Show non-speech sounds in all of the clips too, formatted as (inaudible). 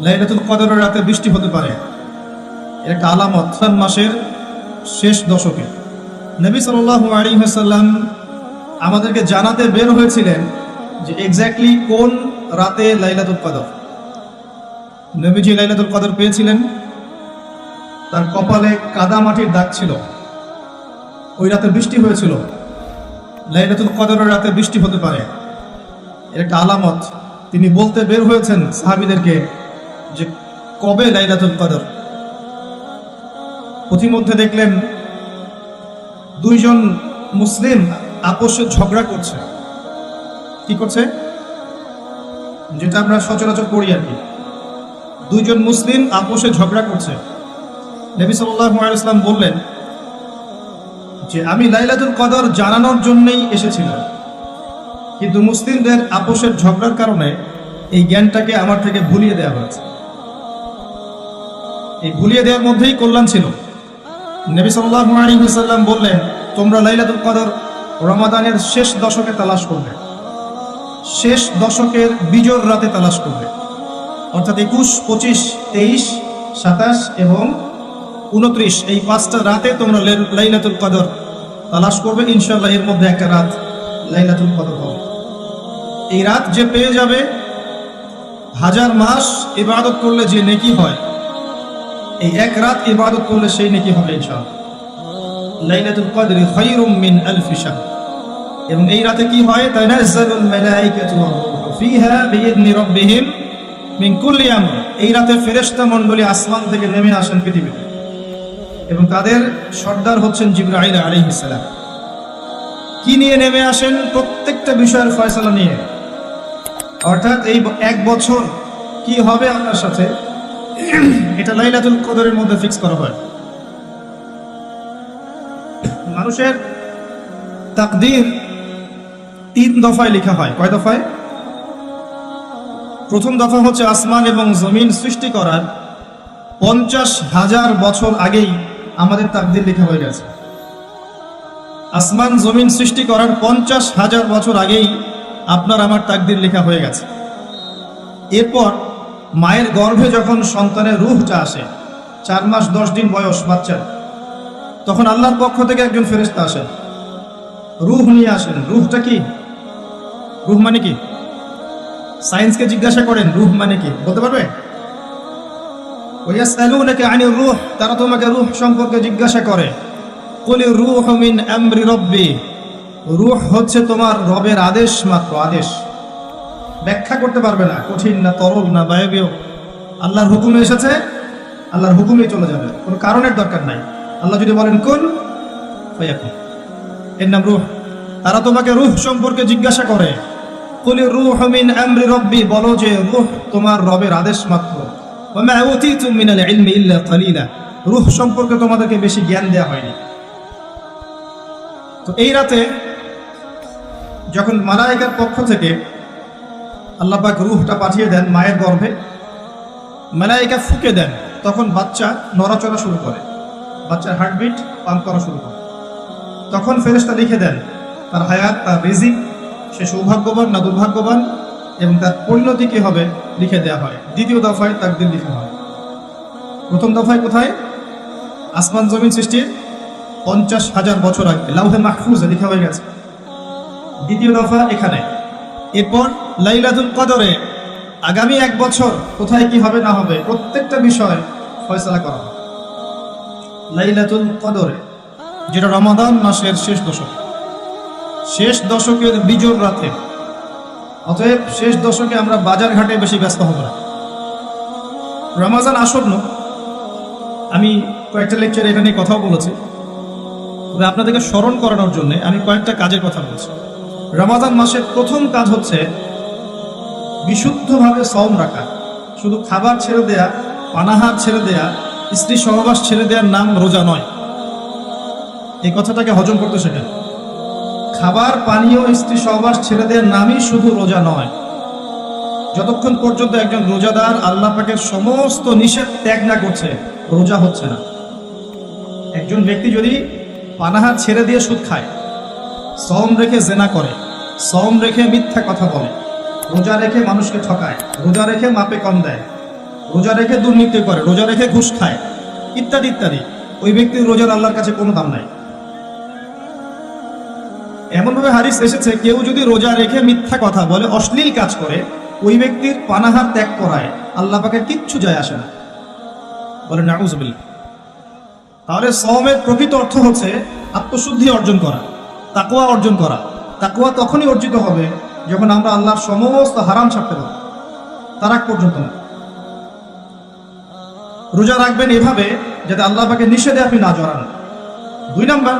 লাইলাতুল কদরের রাতে বৃষ্টি হতে পারে। এর একটা আলামত মাসের শেষ দশকে। নবী সাল্লাল্লাহু আলাইহি ওয়াসাল্লাম আমাদেরকে জানাতে বের হয়েছিলেন যে এক্স্যাক্টলি কোন রাতে লাইলাতুল কদর। নবীজি লাইলাতুল কদর পেয়েছিলেন, তার কপালে কাদা মাটির দাগ ছিল। ওই রাতে বৃষ্টি হয়েছিল। লাইলাতুল কদরের রাতে বৃষ্টি হতে পারে। এর একটা আলামত, তিনি বলতে বের হয়েছেন সাহাবিদেরকে যে কবে লাইলাতুল কদর? পথিমধ্যে দেখলেন দুইজন মুসলিম আপোষে ঝগড়া করছে। কি করছে? যেটা আমরা সচরাচর করি আর কি। দুইজন মুসলিম আপোষে ঝগড়া করছে। নবী ওয়াসাল্লাম বললেন যে, আমি লাইলাতুল কদর জানানোর জন্যই এসেছিলাম। কিন্তু মুসলিমদের আপোষের ঝগড়ার কারণে এই জ্ঞানটাকে আমার থেকে ভুলিয়ে দেওয়া হয়েছে। এই ভুলিয়ে দেওয়ার মধ্যেই কল্যাণ ছিল। নবী সাল্লাল্লাহু আলাইহি ওয়াসাল্লাম বললেন, তোমরা লাইলাতুল কদর রমাদানের শেষ দশকে তালাশ করবে। শেষ দশকের বিজোর রাতে তালাশ করবে। অর্থাৎ একুশ, পঁচিশ, তেইশ, সাতাশ এবং উনত্রিশ এই পাঁচটা রাতে তোমরা লাইলাতুল কদর তালাশ করবে। ইনশাল্লাহ এর মধ্যে একটা রাত লাইলাতুল কদর হবে। এই রাত যে পেয়ে যাবে, হাজার মাস ইবাদত করলে যে নেকি হয় এই এক রাত ইবাদত করলে সেই নাকি হবে ইনশাআল্লাহ। লাইলাতুল কদরি খায়রুম মিন আলফি শাহর। এবং এই রাতে কি হয়? তানাজ্জালুল মালাইকাতু ওয়ার রূহু ফিহা বিইذনি রাব্বিহিম মিন কুল্লি আমর। এই রাতে ফেরেশতা মণ্ডলী আসমান থেকে নেমে আসেন পৃথিবীতে। এবং তাদের সর্দার হচ্ছেন জিবরাইল আলাইহিস সালাম। কি নিয়ে নেমে আসেন? প্রত্যেকটা বিষয়ের ফয়সালা নিয়ে। অর্থাৎ এই এক বছর কি হবে আপনার সাথে? (clears throat) এটা লাইলাতুল কদরের মধ্যে ফিক্স করা হয়। মানুষের তাকদীর তিন দফায় লেখা হয়। কয় দফায়? প্রথম দফা হচ্ছে আসমান এবং জমিন সৃষ্টি করার পঞ্চাশ হাজার বছর আগেই আমাদের তাকদীর লেখা হয়ে গেছে। আসমান, জমিন সৃষ্টি করার পঞ্চাশ হাজার বছর আগেই আপনার আমার তাকদীর লেখা হয়ে গেছে। এরপর মায়ের গর্ভে যখন সন্তানের রুহটা আসে, চার মাস দশ দিন বয়স বাচ্চার তখন আল্লাহর পক্ষ থেকে একজন ফেরেশতা আসেন। রুহ নিয়ে আসেন। রুহটা কি? রুহ মানে কি? সায়েন্সকে জিজ্ঞাসা করেন, রুহ মানে কি? বলতে পারবে? আনির রূহ, তারা তোমাকে রূহ সম্পর্কে জিজ্ঞাসা করে। কুল রূহ মিন আমরি রব্বি, রূহ হচ্ছে তোমার রবের আদেশ মাত্র, আদেশ। ব্যাখ্যা করতে পারবে না। কঠিন না তরল না বায়বীয় আল্লাহর হুকুমে এসেছে, আল্লাহর হুকুমেই চলে যাবে। কোনো কারণের দরকার নাই। আল্লাহ যদি বলেন কোন এর নাম রুহ। তারা তোমাকে রুহ সম্পর্কে জিজ্ঞাসা করে। কুল রূহ মিন আমরি রব্বি। বলো যে, রূহ তোমার রবের আদেশ মাত্র। ওমা রূহ সম্পর্কে তোমাদেরকে বেশি জ্ঞান দেওয়া হয়নি। তো এই রাতে যখন মালাইকার পক্ষ থেকে আল্লাহ পাক রূহটা পাঠিয়ে দেন মায়ের গর্ভে। মালাইকা ফুকে দেন। তখন বাচ্চা নড়াচড়া শুরু করে। বাচ্চার হার্টবিট পাম্প করা শুরু করে। তখন ফেরেশতা লিখে দেন, তার হায়াত, তার রিজিক, সে সৌভাগ্যবান না দুর্ভাগ্যবান এবং তার পরিণতি কি হবে? লিখে দেওয়া হয়। দ্বিতীয় দফায় তার দিন লিখা হয়। প্রথম দফায় কোথায়? আসমান জমিন সৃষ্টির পঞ্চাশ হাজার বছর আগে। লাউহে মাহফুজে লিখা হয়ে গেছে। দ্বিতীয় দফা এখানে। এরপর লাইলাতুল কদরে। আগামী এক বছর কোথায় কি হবে না হবে প্রত্যেকটা বিষয় ফয়সলা করা হবে। লাইলাতুল কদরে, যেটা রমাদান মাসের শেষ দশক। শেষ দশকের বিজোর রাতে। অতএব শেষ দশকে আমরা বাজার ঘাটে বেশি ব্যস্ত হব না। রমাজান আসন্ন। আমি কয়েকটা লেকচার এখানে কথাও বলেছি। তবে আপনাদেরকে স্মরণ করানোর জন্য আমি কয়েকটা কাজের কথা বলছি। রমাজান মাসের প্রথম কাজ হচ্ছে বিশুদ্ধভাবে সম রাখা। শুধু খাবার ছেড়ে দেয়া, পানাহার ছেড়ে দেয়া, স্ত্রী সহবাস ছেড়ে দেওয়ার নাম রোজা নয়। এই কথাটাকে হজম করতে শেখেন। খাবার পানীয় স্ত্রী সহবাস ছেড়ে দেওয়ার নামই শুধু রোজা নয়। যতক্ষণ পর্যন্ত একজন রোজাদার আল্লাহ পাকের সমস্ত নিষেধ ত্যাগ না করছে, রোজা হচ্ছে না। একজন ব্যক্তি যদি পানাহার ছেড়ে দিয়ে সুদ খায় সম রেখে জেনা করে সম রেখে মিথ্যা কথা বলে রোজা রেখে মানুষকে ঠকায়, রোজা রেখে মাপে কম দেয়, রোজা রেখে দুর্নীতি করে, রোজা রেখে ঘুষ খায়, ইত্যাদি ইত্যাদি। ওই ব্যক্তির রোজার আল্লাহর কাছে কোনো দাম নাই। এমনভাবে হারিস এসেছে, কেউ যদি রোজা রেখে মিথ্যা কথা বলে, অশ্লীল কাজ করে, ওই ব্যক্তির পানাহার ত্যাগ করায়, আল্লাহ পাকে কিচ্ছু যায় আসে না। বলে নাউজবিল তাহলে সমের প্রকৃত অর্থ হচ্ছে আত্মশুদ্ধি অর্জন করা তাকুয়া অর্জন করা। তাকুয়া তখনই অর্জিত হবে যখন আমরা আল্লাহর সমস্ত হারাম ছাড়তে পারব তার আগ পর্যন্ত না। রোজা রাখবেন এভাবে যাতে আল্লাহ পাকে নিষেধে আপনি না জড়ান। দুই নাম্বার,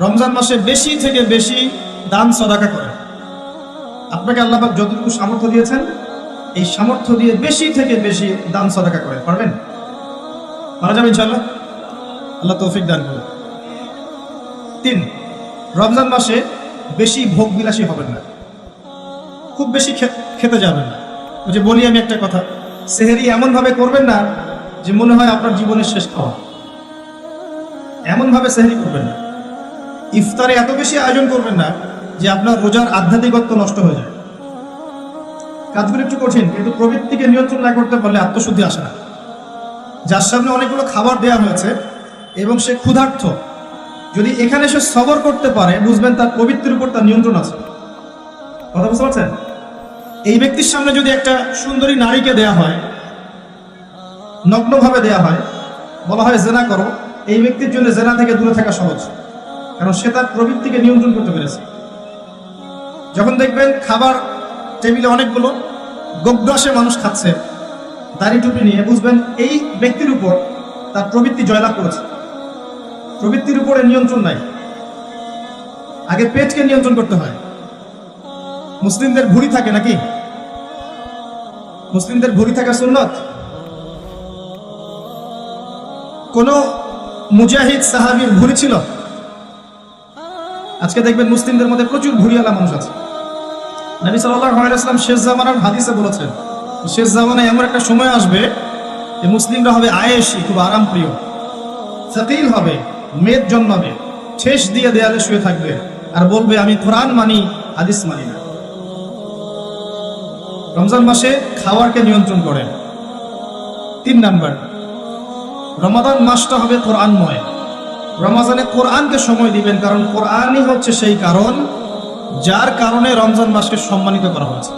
রমজান মাসে বেশি থেকে বেশি দান সদাকা করেন। আপনাকে আল্লাহ পাক যতটুকু সামর্থ্য দিয়েছেন, এই সামর্থ্য দিয়ে বেশি থেকে বেশি দান সদাকা করেন। পারবেন? মারা যাবেন ইনশাল্লাহ আল্লাহ তৌফিক দান করুন। তিন, রমজান মাসে বেশি ভোগ বিলাসী হবেন না। খুব বেশি খেতে যাবেন না। যে বলি আমি একটা কথা, সেহেরি এমনভাবে করবেন না যে মনে হয় আপনার জীবনের শেষ খাওয়া। এমনভাবে সেহেরি করবেন না। ইফতারে এত বেশি আয়োজন করবেন না যে আপনার রোজার আধ্যাত্মিকত্ব নষ্ট হয়ে যায় কাজগুলো একটু কঠিন, কিন্তু প্রবৃত্তিকে নিয়ন্ত্রণ না করতে পারলে আত্মশুদ্ধি আসে না। যার সামনে অনেকগুলো খাবার দেওয়া হয়েছে এবং সে ক্ষুধার্থ যদি এখানে সে সবর করতে পারে, বুঝবেন তার প্রবৃত্তির উপর তার নিয়ন্ত্রণ আছে। কথা বুঝতে পারছেন? এই ব্যক্তির সামনে যদি একটা সুন্দরী নারীকে দেয়া হয়, নগ্নভাবে দেয়া হয়, বলা হয় জেনা করো, এই ব্যক্তির জন্য জেনা থেকে দূরে থাকা সহজ। কারণ সে তার প্রবৃত্তিকে নিয়ন্ত্রণ করতে পেরেছে। যখন দেখবেন খাবার টেবিলে অনেকগুলো গোগ্রাসে মানুষ খাচ্ছে, দাড়ি টুপি নিয়ে, বুঝবেন এই ব্যক্তির উপর তার প্রবৃত্তি জয়লাভ করেছে। প্রবৃত্তির উপরে নিয়ন্ত্রণ নাই। আগে পেটকে নিয়ন্ত্রণ করতে হয়। মুসলিমদের ভুড়ি থাকে নাকি? মুসলিমদের ভুড়ি থাকা সুন্নত? কোন মুজাহিদ সাহাবীর ভুড়ি ছিল? আজকে দেখবেন মুসলিমদের মধ্যে প্রচুর ভুড়িওয়ালা মানুষ আছে। নবী ওয়াসাল্লাম শেষ জামানার হাদিসে বলেছেন, শেষ জামানায় এমন একটা সময় আসবে যে মুসলিমরা হবে আয়েশি, খুব আরাম প্রিয় সাকিল হবে, মেদ জন্মাবে, ঠেস দিয়ে দেয়ালে শুয়ে থাকবে। আর বলবে, আমি কোরআন মানি, হাদিস মানি না। রমজান মাসে খাওয়ারকে নিয়ন্ত্রণ করেন। তিন নাম্বার, রমাদান মাসটা হবে কোরআনময়। রমাজানে কোরআনকে সময় দিবেন কারণ কোরআনই হচ্ছে সেই কারণ যার কারণে রমজান মাসকে সম্মানিত করা হয়েছে।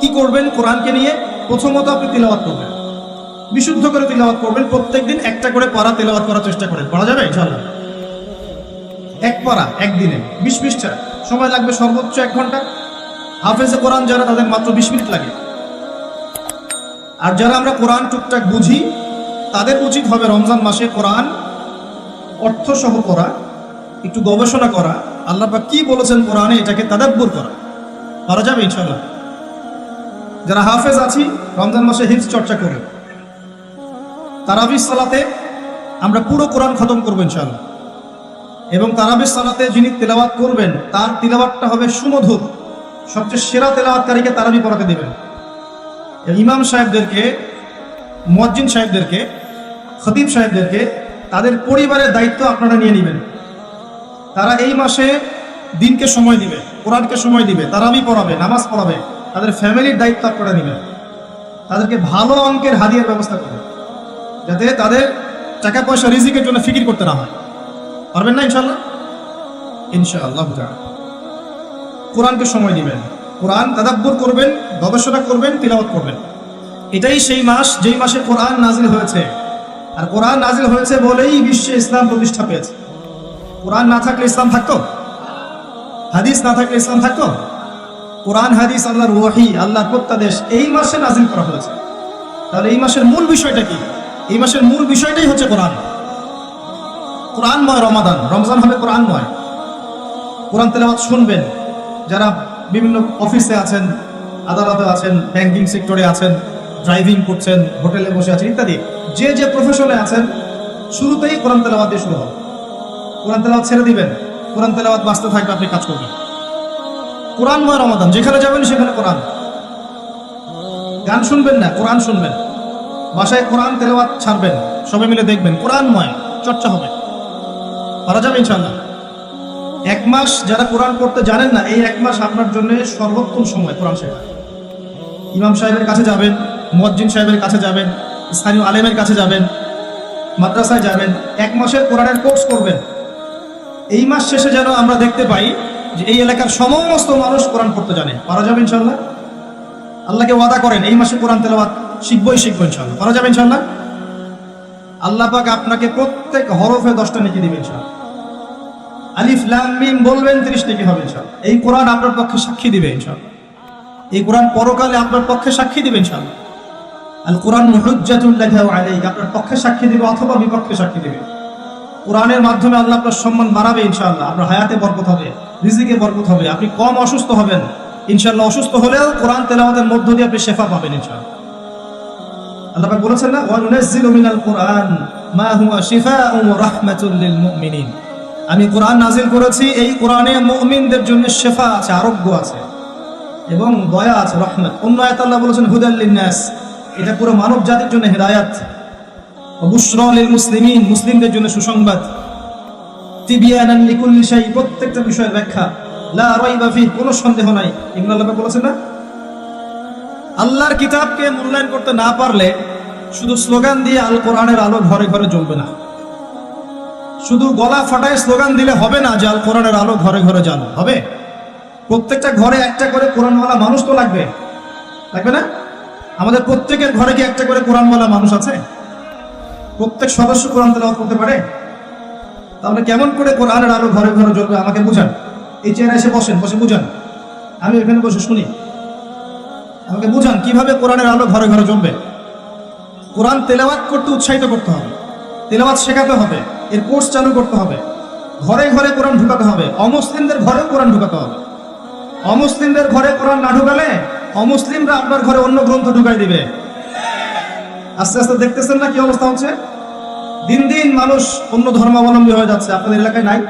কি করবেন? কোরআনকে নিয়ে প্রথমত আপনি তিলাওয়াত করবেন। বিশুদ্ধ করে তিলাওয়াত করবেন। প্রত্যেকদিন একটা করে পারা তেলাওয়াত করার চেষ্টা করেন। পড়া যাবে? ইনশাআল্লাহ। এক পারা, একদিনে, বিশ পৃষ্ঠা। সময় লাগবে সর্বোচ্চ এক ঘণ্টা। হাফেজে কোরআন যারা তাদের মাত্র বিশ মিনিট লাগে। আর যারা আমরা কোরআন টুকটাক বুঝি, তাদের উচিত হবে রমজান মাসে কোরআন অর্থ সহ করা একটু গবেষণা করা। আল্লাহ কি বলেছেন কোরআনে? এটাকে তাদাব্বুর করা। করা যাবে ইনশাল্লাহ যারা হাফেজ আছি, রমজান মাসে হিফজ চর্চা করে। তারাবিস সালাতে আমরা পুরো কোরআন খতম করব ইনশাল্লাহ এবং তারাবিস সালাতে যিনি তেলাওয়াত করবেন, তার তেলাওয়াতটা হবে সুমধুর। সবচেয়ে সেরা তেলাওয়াতকারীকে তারাবি পড়াতে দেবেন। ইমাম সাহেবদেরকে, মুয়াজ্জিন সাহেবদেরকে, খতিব সাহেবদেরকে তাদের পরিবারের দায়িত্ব আপনারা নিয়ে নেবেন। তারা এই মাসে দিনকে সময় দিবে, কোরআনকে সময় দিবে, তারাবি পড়াবে, নামাজ পড়াবে, তাদের ফ্যামিলির দায়িত্ব আপনারা নেবেন। তাদেরকে ভালো অঙ্কের হাদিয়ার ব্যবস্থা করবেন যাতে তাদের টাকা পয়সা রিজিকের জন্য ফিকির করতে না হয়। পারবেন না ইনশাল্লাহ ইনশাআল্লাহ। কোরআনকে সময় দিবেন। কোরআন তাদাব্বুর করবেন, গবেষণা করবেন, তিলাওয়াত করবেন। এটাই সেই মাস, যেই মাসে কোরআন নাজিল হয়েছে। আর কোরআন নাজিল হয়েছে বলেই বিশ্বে ইসলাম প্রতিষ্ঠা পেয়েছে। কোরআন না থাকলে ইসলাম থাকতো? হাদিস না থাকলে ইসলাম থাকতো? কোরআন, হাদিস, আল্লাহর ওয়াহি, আল্লাহর প্রত্যাদেশ, এই মাসে নাজিল করা হয়েছে। তাহলে এই মাসের মূল বিষয়টা কি? এই মাসের মূল বিষয়টাই হচ্ছে কোরআন। কোরআনময় রমাদান। রমজান হবে কোরআনময় কোরআন তেলাওয়াত শুনবেন। যারা বিভিন্ন অফিসে আছেন, আদালতে আছেন ব্যাংকিং সেক্টরে আছেন ড্রাইভিং করছেন হোটেলে বসে আছেন ইত্যাদি, যে যে প্রফেশনে আছেন, শুরুতেই কোরআন তেলাওয়াত দিয়ে শুরু হবে। কোরআন তেলাওয়াত ছেড়ে দিবেন। কোরআন তেলাওয়াত বাঁচতে থাকবে, আপনি কাজ করবেন। কোরআনময় রমাদান, যেখানে যাবেন সেখানে কোরআন। গান শুনবেন না, কোরআন শুনবেন। বাসায় কোরআন তেলাওয়াত ছাড়বেন সবাই মিলে দেখবেন, কোরআনময়, চর্চা হবে। পারা যাবে ইনশাল্লাহ এক মাস যারা কোরআন পড়তে জানেন না, এই এক মাস আপনার জন্য সর্বোত্তম সময় কোরআন শেখা ইমাম সাহেবের কাছে যাবেন মজ্জিন সাহেবের কাছে যাবেন, স্থানীয় আলেমের কাছে যাবেন, মাদ্রাসায় যাবেন, এক মাসের কোরআনের কোর্স করবেন। এই মাস শেষে যেন আমরা দেখতে পাই যে এই এলাকার সমস্ত মানুষ কোরআন পড়তে জানে। পারা যাবে ইনশাল্লাহ আল্লাহকে ওয়াদা করেন, এই মাসে কোরআন তেলাওয়াত শিখবই শিখব ইনশাল্লাহ পারা যাবে ইনশাল্লাহ আল্লাহ পাক আপনাকে প্রত্যেক হরফে দশটা নেকি দিবেন ইনশাল্লাহ আলিফ, লাম, মিম বলবেন, ত্রিশ নেকি হবে ইনশাল্লাহ এই কোরআন আপনার পক্ষে সাক্ষী দিবে ইনশাল্লাহ এই কোরআন পরকালে আপনার পক্ষে সাক্ষী দিবে ইনশাল্লাহ আল কোরআন হুজ্জাতুল্লাহ আলাইক আপনার পক্ষে সাক্ষী দিবে অথবা বিপক্ষে সাক্ষী দিবে। কোরআনের মাধ্যমে আল্লাহ আপনার সম্মান বাড়াবে ইনশাল্লাহ আপনার হায়াতে বরকত হবে, রিজিকে বরকত হবে। আপনি কম অসুস্থ হবেন ইনশাল্লাহ অসুস্থ হলেও কোরআন তেলাওয়াতের মধ্য দিয়ে আপনি শেফা পাবেন, ইনশাআল্লাহ। আল্লাহ বলেছেন না, ওয়া নুনাজ্জিলু মিনাল কোরআন মা হুয়া শিফাউন ওয়া রাহমাতুল লিল মুমিনিন। আমি কোরআন নাজিল করেছি, এই কোরআনে মুমিনদের জন্য শেফা আছে, আরোগ্য আছে এবং দয়া আছে, রহমত। অন্য আল্লাহ বলেছেন, হুদাল লিন্নাস। এটা পুরো মানব জাতির জন্য হেদায়াত। বুশরলিল মুসলিমিন, মুসলিমদের জন্য সুসংবাদ। তিবিয়ানান লিকুল্লি শাই প্রত্যেকটা বিষয়ের ব্যাখ্যা। লা রাইবা ফি কোনো সন্দেহ নাই। এগুলো আল্লাহ বলেছেন না? আল্লাহর কিতাবকে মূল্যায়ন করতে না পারলে শুধু স্লোগান দিয়ে আল কোরআনের আলো ঘরে ঘরে জ্বলবে না। শুধু গলা ফাটায় স্লোগান দিলে হবে না যে আল কোরআনের আলো ঘরে ঘরে জ্বালো। হবে? প্রত্যেকটা ঘরে একটা করে কোরআনওয়ালা মানুষ তো লাগবে। লাগবে না? আমাদের প্রত্যেকের ঘরে কি একটা করে কোরআনওয়ালা মানুষ আছে? প্রত্যেক সদস্য কোরআন তেলাওয়াত করতে পারে? তাহলে কেমন করে কোরআনের আলো ঘরে ঘরে জ্বলবে? আমাকে বুঝান। এই চেয়ারে এসে বসেন, বসে বুঝান। আমি এখানে বসে শুনি। আমাকে বুঝান কীভাবে কোরআনের আলো ঘরে ঘরে জ্বলবে। কোরআন তেলাওয়াত করতে উৎসাহিত করতে হবে। তেলাওয়াত শেখাতে হবে। এর কোর্স চালু করতে হবে। ঘরে ঘরে কোরআন ঢুকাতে হবে। অমুসলিমদের ঘরেও কোরআন ঢুকাতে হবে। অমুসলিমদের ঘরে কোরআন না ঢুকালে অমুসলিমরা আপনার ঘরে অন্য গ্রন্থ ঢুকাই দিবে। আস্তে আস্তে দেখতেছেন না কি অবস্থা হচ্ছে? দিন দিন মানুষ অন্য ধর্মাবলম্বী হয়ে যাচ্ছে। আপনাদের এলাকায় নাই?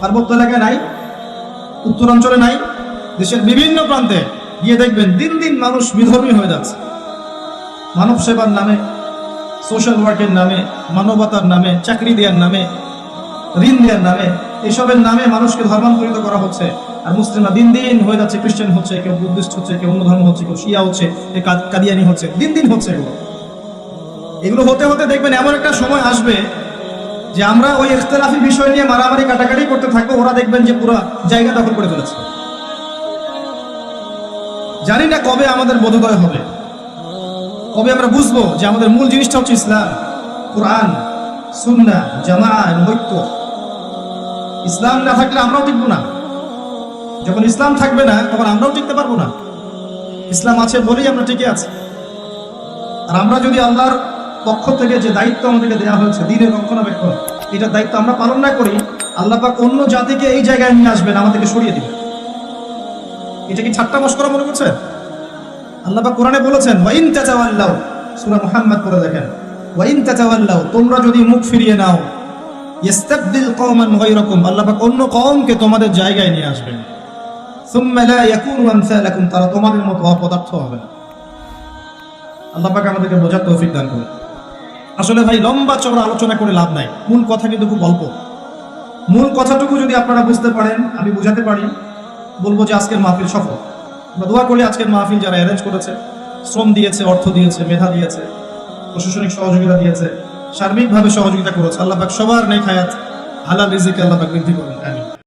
পার্বত্য এলাকায় নাই? উত্তরাঞ্চলে নাই? দেশের বিভিন্ন প্রান্তে গিয়ে দেখবেন দিন দিন মানুষ বিধর্মী হয়ে যাচ্ছে। মানব সেবার নামে সোশ্যাল ওয়ার্কের নামে, মানবতার নামে, চাকরি দেওয়ার নামে, ঋণ দেওয়ার নামে, এসবের নামে মানুষকে ধর্মান্তরিত করা হচ্ছে। আর মুসলিমরা দিন দিন হয়ে যাচ্ছে, খ্রিস্টান হচ্ছে, কেউ বুদ্ধিস্ট হচ্ছে, কেউ অন্য ধর্ম হচ্ছে, কেউ শিয়া হচ্ছে কাদিয়ানি হচ্ছে, দিন দিন হচ্ছে এগুলো। এগুলো হতে হতে দেখবেন এমন একটা সময় আসবে যে আমরা ওই ইখতলাফি বিষয় নিয়ে মারামারি, কাটাকাটি করতে থাকব, ওরা দেখবেন যে পুরো জায়গা দখল করে ফেলেছে। জানি না কবে আমাদের বোধোদয় হবে। কবে আমরা বুঝব যে আমাদের মূল জিনিসটা হচ্ছে ইসলাম? কোরআন সুন্না জামা ঐক্য ইসলাম না থাকলে আমরাও টিকবো না। যখন ইসলাম থাকবে না, তখন আমরাও টিকতে পারব না। ইসলাম আছে বলেই আমরা টিকে আছি। আর আমরা যদি আল্লাহর পক্ষ থেকে যে দায়িত্ব আমাদেরকে দেওয়া হয়েছে, দিনের রক্ষণাবেক্ষণ এটার দায়িত্ব আমরা পালন না করি, আল্লাহ পাক অন্য জাতিকে এই জায়গায় নিয়ে আসবেন, আমাদেরকে সরিয়ে দিবেন। এটা কি ঠাট্টা মস্করা মনে করছে? আল্লাহ কোরআনে বলেছেন ওয়াইন তাতাওয়াল্লাউ সূরা মুহাম্মদ করে দেখেন ওয়াইন তাতাওয়াল্লাউ তোমরা যদি মুখ ফিরিয়ে নাও ইস্তাবদিল কওমান গায়রাকুম আল্লাহ পাক অন্য কওমকে তোমাদের জায়গায় নিয়ে আসবেন। সুম্মা লা ইয়াকুনু আমসালাকুম তারা তোমাদের মতো অপদার্থ হবে না। আল্লাহ পাক আমাদেরকে বোঝার তৌফিক দান করুন। আসলে ভাই, লম্বা চওড়া আলোচনা করে লাভ নাই। মূল কথা কিন্তু খুব অল্প। মূল কথাটুকু যদি আপনারা বুঝতে পারেন, আমি বুঝাতে পারি। বলব যে আজকের মাহফিল সফল। আমরা দোয়া করি আজকের মাহফিল যারা অ্যারেঞ্জ করেছে, শ্রম দিয়েছে, অর্থ দিয়েছে, মেধা দিয়েছে, প্রশাসনিক সহযোগিতা দিয়েছে, সার্বিকভাবে সহযোগিতা করেছে, আল্লাহ সবার নেই খায়াত হালাল রিজিকে আল্লাহ বৃদ্ধি করুন।